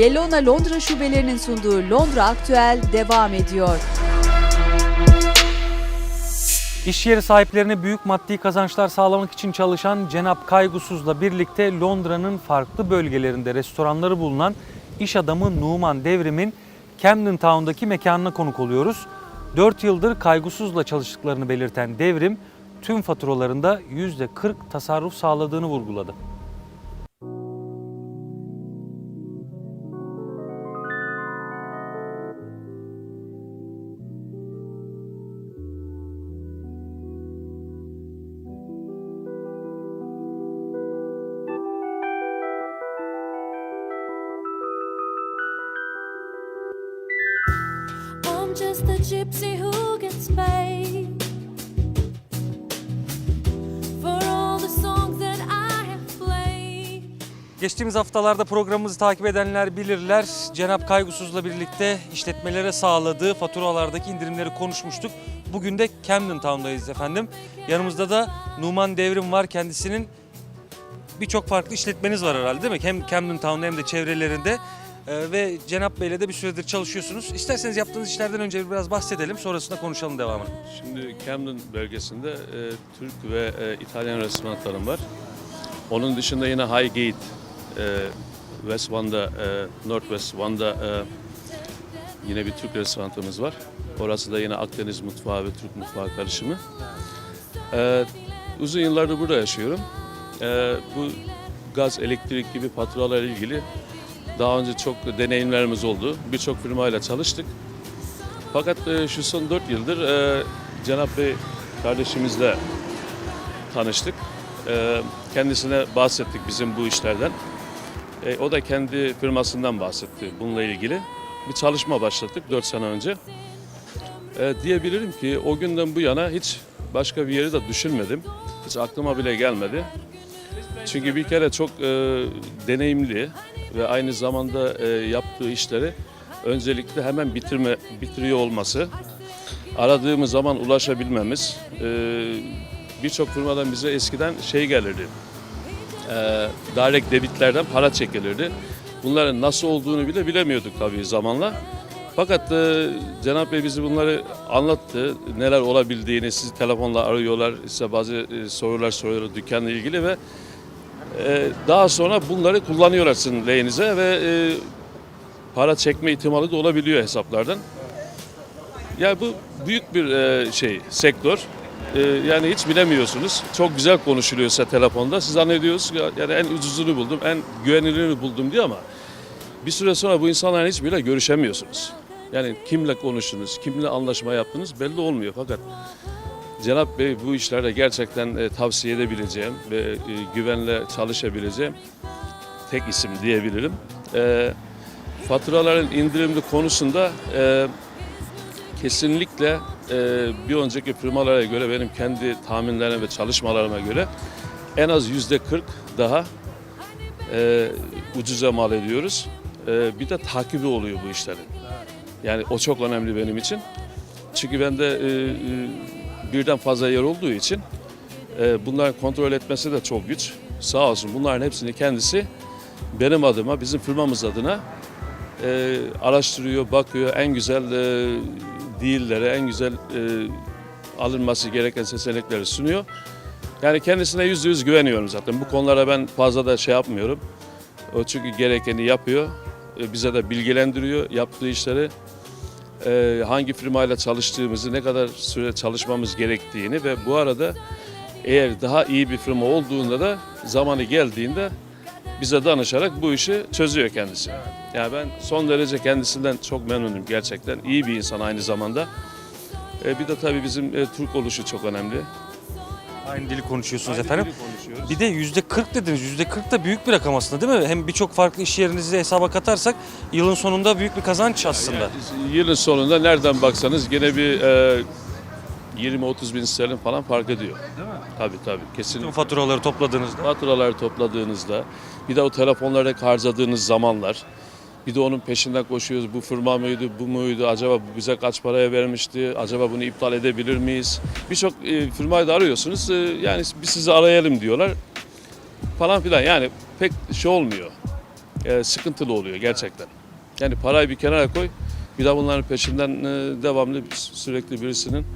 Bellona Londra şubelerinin sunduğu Londra Aktüel devam ediyor. İş yeri sahiplerine büyük maddi kazançlar sağlamak için çalışan Cenap Kaygusuz'la birlikte Londra'nın farklı bölgelerinde restoranları bulunan iş adamı Numan Devrim'in Camden Town'daki mekanına konuk oluyoruz. 4 yıldır Kaygusuz'la çalıştıklarını belirten Devrim, tüm faturalarında %40 tasarruf sağladığını vurguladı. Gypsy who gets paid for all the songs that I have played. Geçtiğimiz haftalarda programımızı takip edenler bilirler. Cenap Kaygusuz'la birlikte işletmelere sağladığı faturalardaki indirimleri konuşmuştuk. Bugün de Camden Town'dayız efendim. Yanımızda da Numan Devrim var. Kendisinin birçok farklı işletmeniz var herhalde değil mi? Hem Camden Town'da hem de çevrelerinde. Ee, ve Cenap Bey'le de bir süredir çalışıyorsunuz. İsterseniz yaptığınız işlerden önce biraz bahsedelim. Sonrasında konuşalım devamını. Şimdi Camden bölgesinde e, Türk ve e, İtalyan restoranlarım var. Onun dışında yine Highgate, e, West Van'da, e, Northwest Van'da e, yine bir Türk restoranımız var. Orası da yine Akdeniz mutfağı ve Türk mutfağı karışımı. E, uzun yıllardır burada yaşıyorum. E, bu gaz, elektrik gibi faturalarla ilgili daha önce çok deneyimlerimiz oldu. Birçok firmayla çalıştık. Fakat e, şu son 4 yıldır e, Cenap Bey kardeşimizle tanıştık. E, kendisine bahsettik bizim bu işlerden. O da kendi firmasından bahsetti bununla ilgili. Bir çalışma başlattık 4 sene önce. Diyebilirim ki o günden bu yana hiç başka bir yeri de düşünmedim. Hiç aklıma bile gelmedi. Çünkü bir kere çok deneyimli ve aynı zamanda e, yaptığı işleri öncelikle hemen bitirme bitiriyor olması, aradığımız zaman ulaşabilmemiz, e, birçok firmadan bize eskiden şey gelirdi, e, direct debitlerden para çekilirdi. Bunların nasıl olduğunu bile bilemiyorduk tabii zamanla. Fakat e, Cenap Bey bizi bunları anlattı. Neler olabildiğini, sizi telefonla arıyorlar, size bazı e, sorular soruyorlar dükkanla ilgili ve e, daha sonra bunları kullanıyorlar sizin lehinize ve e, para çekme ihtimali de olabiliyor hesaplardan. Ya bu büyük bir e, şey, sektör. E, yani hiç bilemiyorsunuz. Çok güzel konuşuluyorsa telefonda. Siz zannediyorsunuz ki yani en ucuzunu buldum, en güvenilini buldum diye ama bir süre sonra bu insanlarla hiç bile görüşemiyorsunuz. Yani kimle konuştunuz, kimle anlaşma yaptınız belli olmuyor. Fakat Cenap Bey bu işlerde gerçekten e, tavsiye edebileceğim ve e, güvenle çalışabileceğim tek isim diyebilirim. E, faturaların indirimli konusunda e, kesinlikle e, bir önceki firmalara göre benim kendi tahminlerime ve çalışmalarıma göre en az yüzde 40 daha e, ucuza mal ediyoruz. E, bir de takibi oluyor bu işlerin. Yani o çok önemli benim için. Çünkü bende e, e, birden fazla yer olduğu için e, bunların kontrol etmesi de çok güç. Sağ olsun bunların hepsini kendisi benim adıma, bizim firmamız adına e, araştırıyor, bakıyor. En güzel e, değillere, en güzel e, alınması gereken seçenekleri sunuyor. Yani kendisine yüzde yüz güveniyorum zaten. Bu konulara ben fazla da şey yapmıyorum. O çünkü gerekeni yapıyor. E, bize de bilgilendiriyor yaptığı işleri. E, hangi firmayla çalıştığımızı, ne kadar süre çalışmamız gerektiğini ve bu arada eğer daha iyi bir firma olduğunda da zamanı geldiğinde bize danışarak bu işi çözüyor kendisi. Yani ben son derece kendisinden çok memnunum gerçekten. İyi bir insan aynı zamanda. E, bir de tabii bizim e, Türk oluşu çok önemli. Aynı dili konuşuyorsunuz Aynı efendim. dili konuşuyoruz. Bir de yüzde 40 dediniz. Yüzde 40 da büyük bir rakam aslında değil mi? Hem birçok farklı iş yerinizi hesaba katarsak yılın sonunda büyük bir kazanç aslında. Yani yılın sonunda nereden baksanız gene bir e, 20-30 bin sterlin falan fark ediyor. Değil mi? Tabii tabii Tüm kesinlikle. faturaları topladığınızda. Faturaları topladığınızda bir de o telefonlarda harcadığınız zamanlar bir de onun peşinden koşuyoruz. Bu firma mıydı, bu muydu? Acaba bu bize kaç paraya vermişti? Acaba bunu iptal edebilir miyiz? Birçok e, firmayı da arıyorsunuz. E, yani biz sizi arayalım diyorlar. Falan filan. Yani pek şey olmuyor. e, sıkıntılı oluyor gerçekten. Yani parayı bir kenara koy. Bir de bunların peşinden e, devamlı sürekli birisinin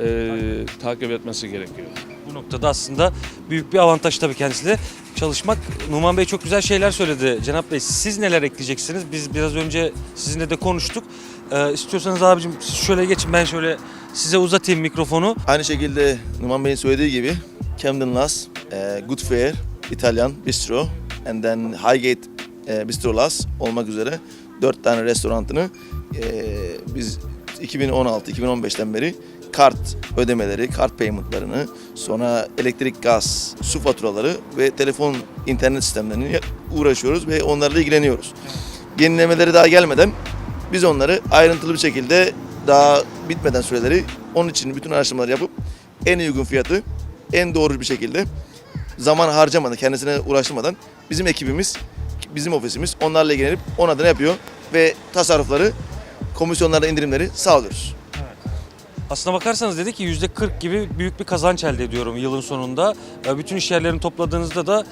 e, takip etmesi gerekiyor. Bu noktada aslında büyük bir avantaj tabii kendisiyle çalışmak. Numan Bey çok güzel şeyler söyledi Cenap Bey. Siz neler ekleyeceksiniz? Biz biraz önce sizinle de konuştuk. Ee, istiyorsanız abicim siz şöyle geçin ben şöyle size uzatayım mikrofonu. Aynı şekilde Numan Bey'in söylediği gibi Camden Las, e, Good Fare, İtalyan Bistro, and then Highgate e, Bistro Las olmak üzere dört tane restoranını e, biz 2016-2015'ten beri kart ödemeleri, kart paymentlarını, sonra elektrik, gaz, su faturaları ve telefon internet sistemlerini uğraşıyoruz ve onlarla ilgileniyoruz. Yenilemeleri daha gelmeden biz onları ayrıntılı bir şekilde daha bitmeden süreleri onun için bütün araştırmalar yapıp en uygun fiyatı en doğru bir şekilde zaman harcamadan, kendisine uğraştırmadan bizim ekibimiz, bizim ofisimiz onlarla ilgilenip on adına yapıyor ve tasarrufları, komisyonlarda indirimleri sağlıyoruz. Aslına bakarsanız dedi ki %40 gibi büyük bir kazanç elde ediyorum yılın sonunda. Ee, Bütün iş yerlerini topladığınızda da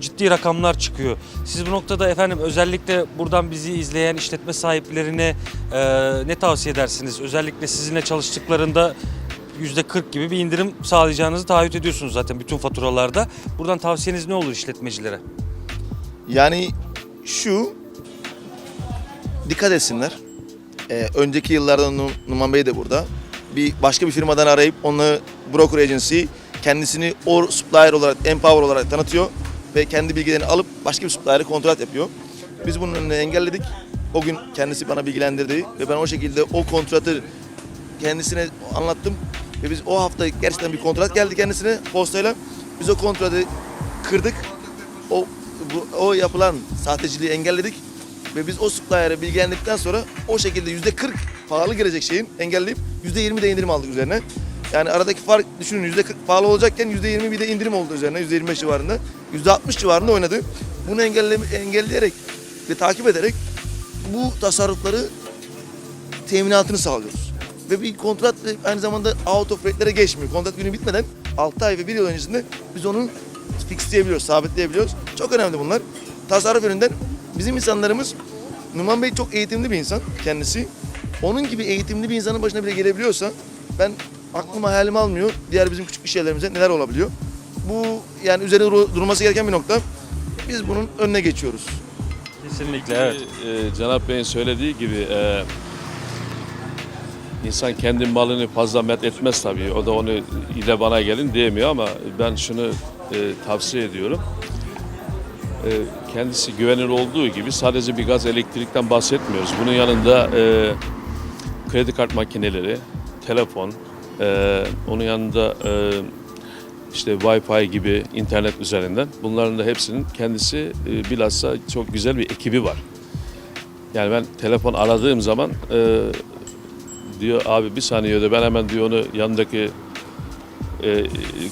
ciddi rakamlar çıkıyor. Siz bu noktada efendim özellikle buradan bizi izleyen işletme sahiplerine e, ne tavsiye edersiniz? Özellikle sizinle çalıştıklarında %40 gibi bir indirim sağlayacağınızı taahhüt ediyorsunuz zaten bütün faturalarda. Buradan tavsiyeniz ne olur işletmecilere? Yani şu dikkat etsinler. Ee, önceki yıllarda Nu- Numan Bey de burada. Bir başka bir firmadan arayıp onu broker agency kendisini o supplier olarak, empower olarak tanıtıyor ve kendi bilgilerini alıp başka bir supplier'ı kontrat yapıyor. Biz bunun önüne engelledik. O gün kendisi bana bilgilendirdi ve ben o şekilde o kontratı kendisine anlattım ve biz o hafta gerçekten bir kontrat geldi kendisine postayla. Biz o kontratı kırdık. O bu, o yapılan sahteciliği engelledik ve biz o supplier'e bilgilendikten sonra o şekilde yüzde 40 pahalı gelecek şeyin engelleyip yüzde 20 de indirim aldık üzerine. Yani aradaki fark düşünün yüzde 40 pahalı olacakken yüzde 20 bir de indirim oldu üzerine yüzde 25 civarında. Yüzde 60 civarında oynadı. Bunu engelle, engelleyerek ve takip ederek bu tasarrufları teminatını sağlıyoruz. Ve bir kontrat aynı zamanda out of rate'lere geçmiyor. Kontrat günü bitmeden 6 ay ve 1 yıl öncesinde biz onu fixleyebiliyoruz, sabitleyebiliyoruz. Çok önemli bunlar. Tasarruf yönünden bizim insanlarımız, Numan Bey çok eğitimli bir insan kendisi. Onun gibi eğitimli bir insanın başına bile gelebiliyorsa ben aklım hayalim almıyor. Diğer bizim küçük iş yerlerimize neler olabiliyor. Bu yani üzerine dur- durulması gereken bir nokta. Biz bunun önüne geçiyoruz. Kesinlikle evet. E, Cenap Bey'in söylediği gibi e, insan kendi malını fazla met etmez tabii. O da onu ile bana gelin diyemiyor ama ben şunu e, tavsiye ediyorum. E, kendisi güvenilir olduğu gibi sadece bir gaz elektrikten bahsetmiyoruz. Bunun yanında e, kredi kart makineleri, telefon, e, onun yanında e, işte Wi-Fi gibi internet üzerinden bunların da hepsinin kendisi e, bilhassa çok güzel bir ekibi var. Yani ben telefon aradığım zaman e, diyor abi bir saniye diyor ben hemen diyor onu yanındaki e,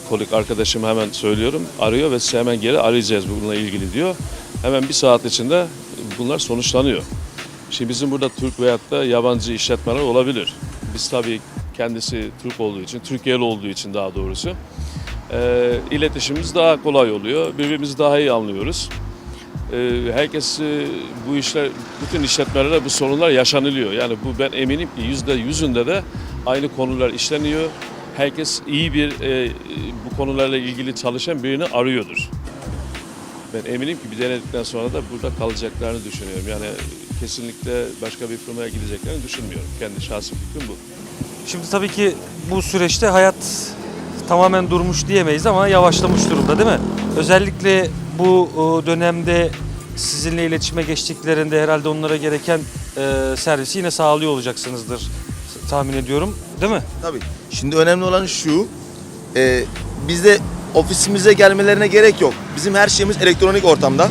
kolik arkadaşım hemen söylüyorum arıyor ve size hemen geri arayacağız bununla ilgili diyor. Hemen bir saat içinde bunlar sonuçlanıyor. Şimdi bizim burada Türk veyahut da yabancı işletmeler olabilir. Biz tabii kendisi Türk olduğu için, Türkiye'li olduğu için daha doğrusu e, iletişimimiz daha kolay oluyor. Birbirimizi daha iyi anlıyoruz. E, herkes e, bu işler, bütün işletmelerde bu sorunlar yaşanılıyor. Yani bu ben eminim ki yüzde yüzünde de aynı konular işleniyor. Herkes iyi bir e, bu konularla ilgili çalışan birini arıyordur. Ben eminim ki bir denedikten sonra da burada kalacaklarını düşünüyorum. Yani kesinlikle başka bir firmaya gideceklerini düşünmüyorum. Kendi şahsi fikrim bu. Şimdi tabii ki bu süreçte hayat tamamen durmuş diyemeyiz ama yavaşlamış durumda değil mi? Özellikle bu e, dönemde sizinle iletişime geçtiklerinde herhalde onlara gereken e, servisi yine sağlıyor olacaksınızdır tahmin ediyorum. Değil mi? Tabii. Şimdi önemli olan şu, e, bizde ofisimize gelmelerine gerek yok. Bizim her şeyimiz elektronik ortamda.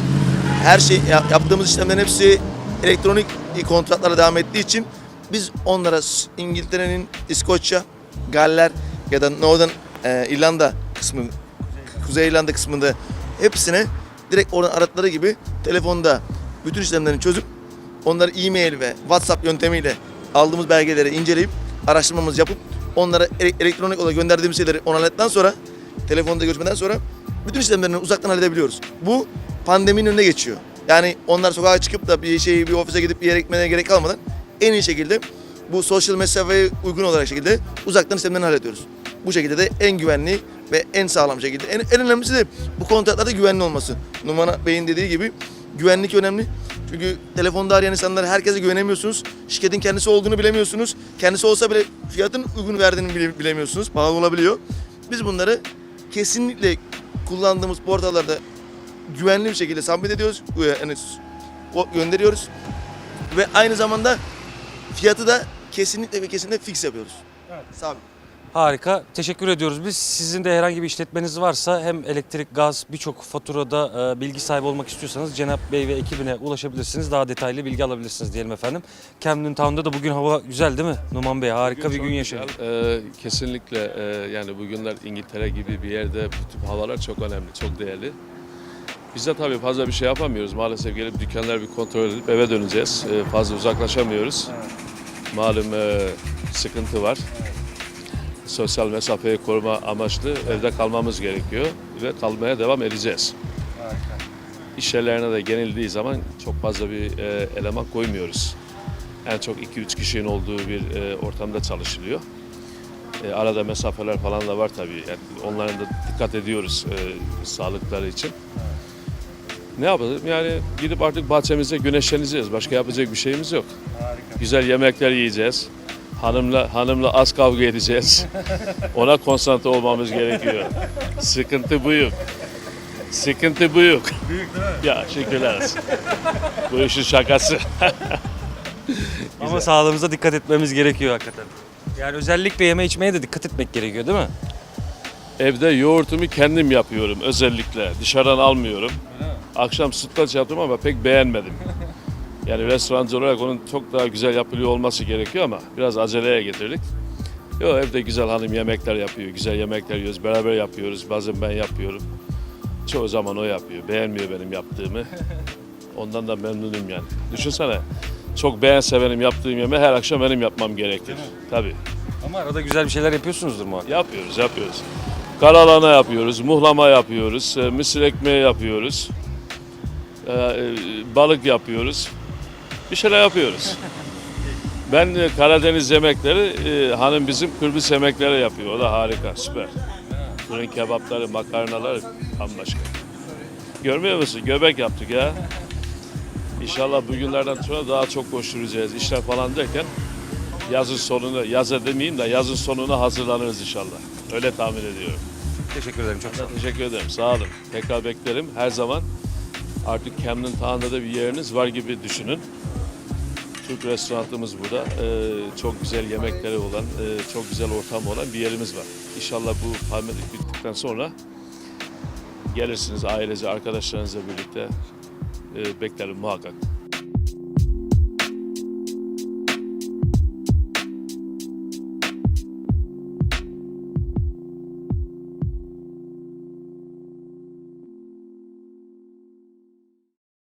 Her şey ya- yaptığımız işlemlerin hepsi elektronik kontratlara devam ettiği için biz onlara İngiltere'nin İskoçya, Galler ya da Northern e, İrlanda kısmı, Kuzey İrlanda kısmında hepsine direkt oradan aradıkları gibi telefonda bütün işlemlerini çözüp onları e-mail ve WhatsApp yöntemiyle aldığımız belgeleri inceleyip araştırmamızı yapıp onlara ele- elektronik olarak gönderdiğimiz şeyleri onayladıktan sonra telefonda görüşmeden sonra bütün işlemlerini uzaktan halledebiliyoruz. Bu pandeminin önüne geçiyor. Yani onlar sokağa çıkıp da bir şeyi bir ofise gidip bir yere gitmene gerek kalmadan en iyi şekilde bu sosyal mesafeye uygun olarak şekilde uzaktan sistemlerini hallediyoruz. Bu şekilde de en güvenli ve en sağlam şekilde. En, en önemlisi de bu kontratlarda güvenli olması. Numan Bey'in dediği gibi güvenlik önemli. Çünkü telefonda arayan insanlara herkese güvenemiyorsunuz. Şirketin kendisi olduğunu bilemiyorsunuz. Kendisi olsa bile fiyatın uygun verdiğini bile- bilemiyorsunuz. Pahalı olabiliyor. Biz bunları kesinlikle kullandığımız portallarda güvenli bir şekilde sabit ediyoruz. Yani gönderiyoruz. Ve aynı zamanda fiyatı da kesinlikle ve kesinlikle fix yapıyoruz. Sabit. Harika. Teşekkür ediyoruz biz. Sizin de herhangi bir işletmeniz varsa hem elektrik, gaz birçok faturada e, bilgi sahibi olmak istiyorsanız Cenap Bey ve ekibine ulaşabilirsiniz. Daha detaylı bilgi alabilirsiniz diyelim efendim. Camden Town'da da bugün hava güzel değil mi Numan Bey? Harika bir çok gün yaşadık. Ee, kesinlikle e, yani bugünler İngiltere gibi bir yerde bu tip havalar çok önemli, çok değerli. Biz de tabii fazla bir şey yapamıyoruz. Maalesef gelip dükkanlar bir kontrol edip eve döneceğiz. Ee, fazla uzaklaşamıyoruz. Malum e, sıkıntı var. Sosyal mesafeyi koruma amaçlı evde kalmamız gerekiyor ve kalmaya devam edeceğiz. İş yerlerine de genildiği zaman çok fazla bir e, eleman koymuyoruz. En çok 2-3 kişinin olduğu bir e, ortamda çalışılıyor. E, arada mesafeler falan da var tabii. Yani onların da dikkat ediyoruz e, sağlıkları için. Ne yapalım? Yani gidip artık bahçemizde güneşleneceğiz. Başka yapacak bir şeyimiz yok. Güzel yemekler yiyeceğiz. Hanımla hanımla az kavga edeceğiz. Ona konsantre olmamız gerekiyor. Sıkıntı büyük. Sıkıntı büyük. Büyük değil mi? Ya şükürler olsun. Bu işin şakası. Ama sağlığımıza dikkat etmemiz gerekiyor hakikaten. Yani özellikle yeme içmeye de dikkat etmek gerekiyor değil mi? Evde yoğurtumu kendim yapıyorum özellikle. Dışarıdan almıyorum. Akşam sütlaç yaptım ama pek beğenmedim. Yani restorancı olarak onun çok daha güzel yapılıyor olması gerekiyor ama biraz aceleye getirdik. Yo evde güzel hanım yemekler yapıyor, güzel yemekler yiyoruz, beraber yapıyoruz. Bazen ben yapıyorum. Çoğu zaman o yapıyor. Beğenmiyor benim yaptığımı. Ondan da memnunum yani. Düşünsene. Çok beğense benim yaptığım yemeği her akşam benim yapmam gerekir. Tabii. Ama arada güzel bir şeyler yapıyorsunuzdur muhakkak. Yapıyoruz, yapıyoruz. Karalana yapıyoruz, muhlama yapıyoruz, e, mısır ekmeği yapıyoruz, e, e, balık yapıyoruz. Bir şeyler yapıyoruz. Ben e, Karadeniz yemekleri, e, hanım bizim Kıbrıs yemekleri yapıyor. O da harika, süper. Fırın kebapları, makarnalar bambaşka. Görmüyor musun? Göbek yaptık ya. İnşallah bugünlerden sonra daha çok koşturacağız. İşler falan derken yazın sonunu, yaza demeyeyim de yazın sonuna hazırlanırız inşallah. Öyle tahmin ediyorum. Teşekkür ederim çok sağ olun. Teşekkür ederim. Sağ olun. Tekrar beklerim. Her zaman artık Camden Town'da da bir yeriniz var gibi düşünün. Türk restoranımız burada. Ee, çok güzel yemekleri olan, e, çok güzel ortamı olan bir yerimiz var. İnşallah bu pandemik bittikten sonra gelirsiniz ailece, arkadaşlarınızla birlikte. E, beklerim muhakkak.